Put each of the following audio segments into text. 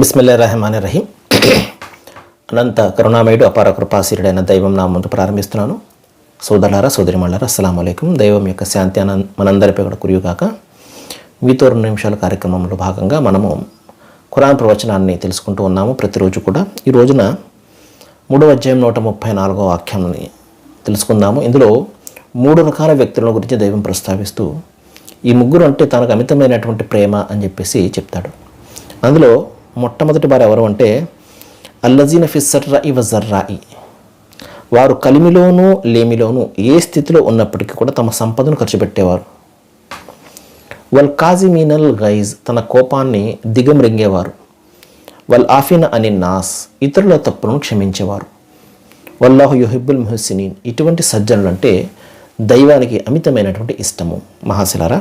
బిస్మిల్లా రహమాన్ రహీం అనంత కరుణామయుడు అపార కృపాశీరుడైన దైవం నా ముందు ప్రారంభిస్తున్నాను. సోదరులారా సోదరిమళ్ళారా అస్సలం అయికం దైవం యొక్క శాంతి అన మనందరిపై కూడా కురియుగాక. మీతో రెండు నిమిషాల కార్యక్రమంలో భాగంగా మనము ఖురాన్ ప్రవచనాన్ని తెలుసుకుంటూ ఉన్నాము. ప్రతిరోజు కూడా ఈ రోజున మూడవ అధ్యాయం నూట ముప్పై నాలుగో వాక్యాన్ని తెలుసుకుందాము. ఇందులో మూడు రకాల వ్యక్తుల గురించి దైవం ప్రస్తావిస్తూ ఈ ముగ్గురు అంటే తనకు అమితమైనటువంటి ప్రేమ అని చెప్పేసి చెప్తాడు. అందులో మొట్టమొదటి వారు ఎవరు అంటే అల్లజీన ఫిస్సర్రా ఇవ జర్రాయి. వారు కలిమిలోనూ లేమిలోనూ ఏ స్థితిలో ఉన్నప్పటికీ కూడా తమ సంపదను ఖర్చు పెట్టేవారు. వల్ కాజిమీనల్ గైజ్ తన కోపాన్ని దిగమ్రింగేవారు. వల్ ఆఫిన అని నాస్ ఇతరుల తప్పులను క్షమించేవారు. వల్లాహు యుహిబ్బుల్ ముహసినీన్ ఇటువంటి సజ్జనులు అంటే దైవానికి అమితమైనటువంటి ఇష్టము. మహాశిలారా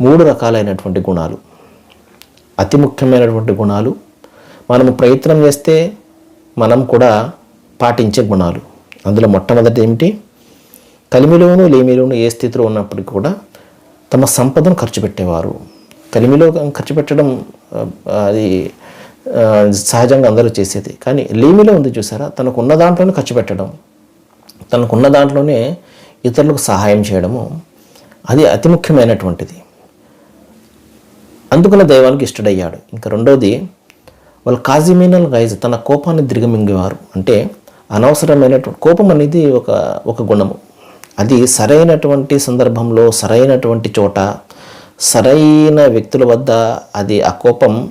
మూడు రకాలైనటువంటి గుణాలు. అతి ముఖ్యమైనటువంటి గుణాలు. మనము ప్రయత్నం చేస్తే మనం కూడా పాటించే గుణాలు. అందులో మొట్టమొదటి ఏమిటి? కలిమిలోను లేమిలోను ఏ స్థితిలో ఉన్నప్పటికీ కూడా తమ సంపదను ఖర్చు పెట్టేవారు. కలిమిలో ఖర్చు పెట్టడం అది సహజంగా అందరూ చేసేది. కానీ లేమిలో ఉంది చూసారా? తనకు ఉన్న దాంట్లోనే ఖర్చు పెట్టడం. తనకున్న దాంట్లోనే ఇతరులకు సహాయం చేయడము. అది అతి ముఖ్యమైనటువంటిది. అందుకల దైవానికి ఇష్టడయ్యాడు. ఇంకా రెండవది వాళ్ళు కాజిమీనల్ గైజ్ తన కోపాన్ని దిగమింగేవారు. అంటే అనవసరమైనటువంటి కోపం అనేది ఒక ఒక గుణము. అది సరైనటువంటి సందర్భంలో సరైనటువంటి చోట సరైన వ్యక్తుల వద్ద అది ఆ కోపం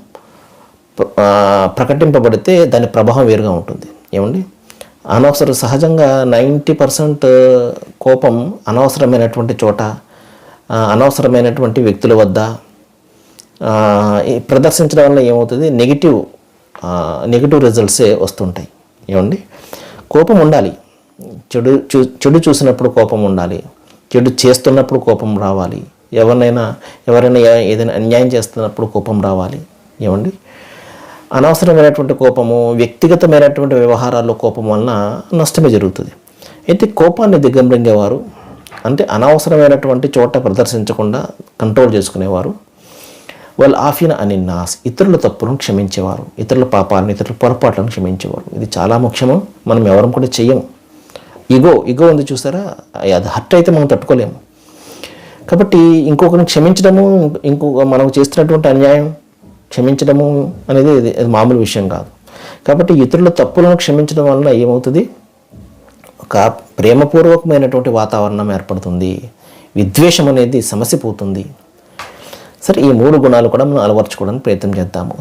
ప్రకటింపబడితే దాని ప్రభావం వేరుగా ఉంటుంది. ఏమండి? అనవసర సహజంగా నైంటీ పర్సెంట్ కోపం అనవసరమైనటువంటి చోట అనవసరమైనటువంటి వ్యక్తుల వద్ద ప్రదర్శించడం వల్ల ఏమవుతుంది? నెగిటివ్ నెగిటివ్ రిజల్ట్సే వస్తుంటాయి. ఏమండి? కోపం ఉండాలి. చెడు చూ చెడు చూసినప్పుడు కోపం ఉండాలి. చెడు చేస్తున్నప్పుడు కోపం రావాలి. ఎవరినైనా ఎవరైనా ఏదైనా అన్యాయం చేస్తున్నప్పుడు కోపం రావాలి. ఏమండి? అనవసరమైనటువంటి కోపము వ్యక్తిగతమైనటువంటి వ్యవహారాల్లో కోపం వలన నష్టమే జరుగుతుంది. అయితే కోపాన్ని దిగంబరింగేవారు అంటే అనవసరమైనటువంటి చోట ప్రదర్శించకుండా కంట్రోల్ చేసుకునేవారు వాళ్ళు ఆఫీన అని నాస్ ఇతరుల తప్పులను క్షమించేవారు. ఇతరుల పాపాలను ఇతరుల పొరపాట్లను క్షమించేవారు. ఇది చాలా ముఖ్యము మనం ఎవరం కూడా చెయ్యము. ఇగో ఇగో ఉంది చూసారా? అది హర్ట్ అయితే మనం తట్టుకోలేము. కాబట్టి ఇంకొకరిని క్షమించడము ఇంకొక మనం చేస్తున్నటువంటి అన్యాయం క్షమించడము అనేది ఇది అది మామూలు విషయం కాదు. కాబట్టి ఇతరుల తప్పులను క్షమించడం వలన ఏమవుతుంది? ఒక ప్రేమపూర్వకమైనటువంటి వాతావరణం ఏర్పడుతుంది. విద్వేషం అనేది సమసిపోతుంది. సరే ఈ మూడు గుణాలు కూడా మనం అలవర్చుకోవడానికి ప్రయత్నం చేద్దాము.